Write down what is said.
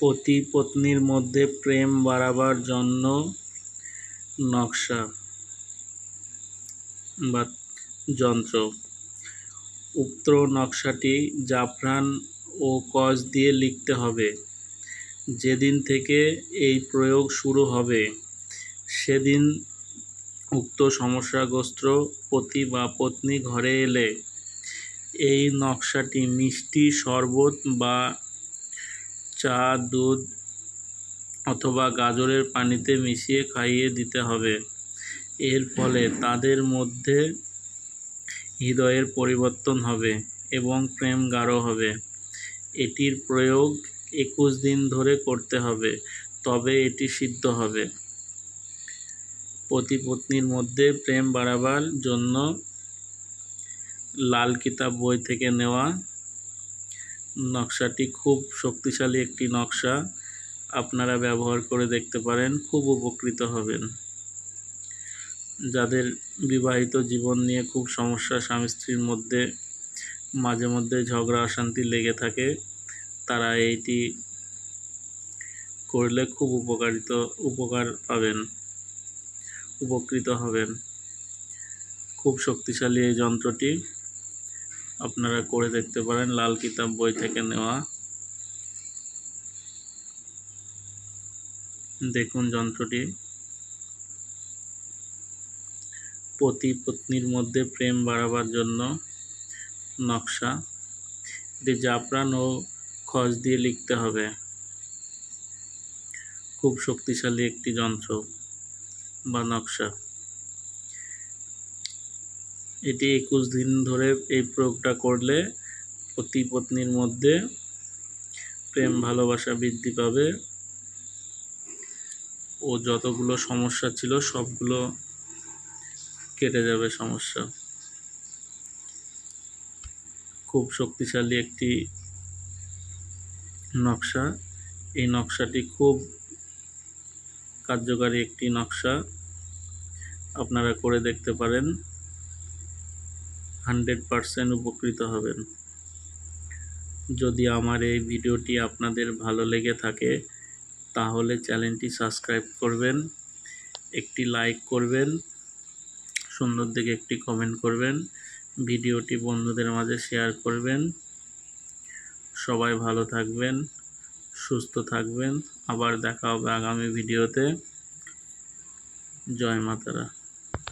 পতি পত্নীর মধ্যে প্রেম বাড়াবার জন্য নকশা বা যন্ত্র। উক্ত নকশাটি জাফরান ও কস দিয়ে লিখতে হবে। যেদিন থেকে এই প্রয়োগ শুরু হবে, সেদিন উক্ত সমস্যাগ্রস্ত পতি বা পত্নী ঘরে এলে এই নকশাটি মিষ্টি শরবত বা চা, দুধ অথবা গাজরের পানিতে মিশিয়ে খাইয়ে দিতে হবে। এর ফলে তাদের মধ্যে হৃদয়ের পরিবর্তন হবে এবং প্রেম গাঢ় হবে। এটির প্রয়োগ একুশ দিন ধরে করতে হবে, তবে এটি সিদ্ধ হবে। পতি পত্নীর মধ্যে প্রেম বাড়াবার জন্য লাল কিতাব বই থেকে নেওয়া নকশাটি খুব শক্তিশালী একটি নকশা। আপনারা ব্যবহার করে দেখতে পারেন, খুব উপকৃত হবেন। যাদের বিবাহিত জীবন নিয়ে খুব সমস্যা, স্বামী স্ত্রীর মধ্যে মাঝে মধ্যে ঝগড়া, অশান্তি লেগে থাকে, তারা এইটি করলে খুব উপকারিত, উপকার পাবেন, উপকৃত হবেন। খুব শক্তিশালী এই যন্ত্রটি। আপনারা করে দেখতে পারেন, লাল কিতাব বই থেকে নেওয়া। দেখুন যন্ত্রটি। পতি পত্নীর মধ্যে প্রেম বাড়াবার জন্য নকশা। এটি জাফরান ও খস দিয়ে লিখতে হবে। খুব শক্তিশালী একটি যন্ত্র বা নকশা। এটি একুশ দিন ধরে এই প্রয়োগটা করলে পতি পত্নীর মধ্যে প্রেম ভালোবাসা বৃদ্ধি পাবে। ও যতগুলো সমস্যা ছিল সবগুলো কেটে যাবে সমস্যা। খুব শক্তিশালী একটি নকশা। এই নকশাটি খুব কার্যকারী একটি নকশা। আপনারা করে দেখতে পারেন। হান্ড্রেড পারসেন্ট উপকৃত হবেন। যদি আমার এই ভিডিওটি আপনাদের ভালো লেগে থাকে, তাহলে চ্যানেলটি সাবস্ক্রাইব করবেন, একটি লাইক করবেন, সুন্দর দেখে একটি কমেন্ট করবেন, ভিডিওটি বন্ধুদের মাঝে শেয়ার করবেন। সবাই ভালো থাকবেন, সুস্থ থাকবেন। আবার দেখা হবে আগামী ভিডিওতে। জয় মাতারা।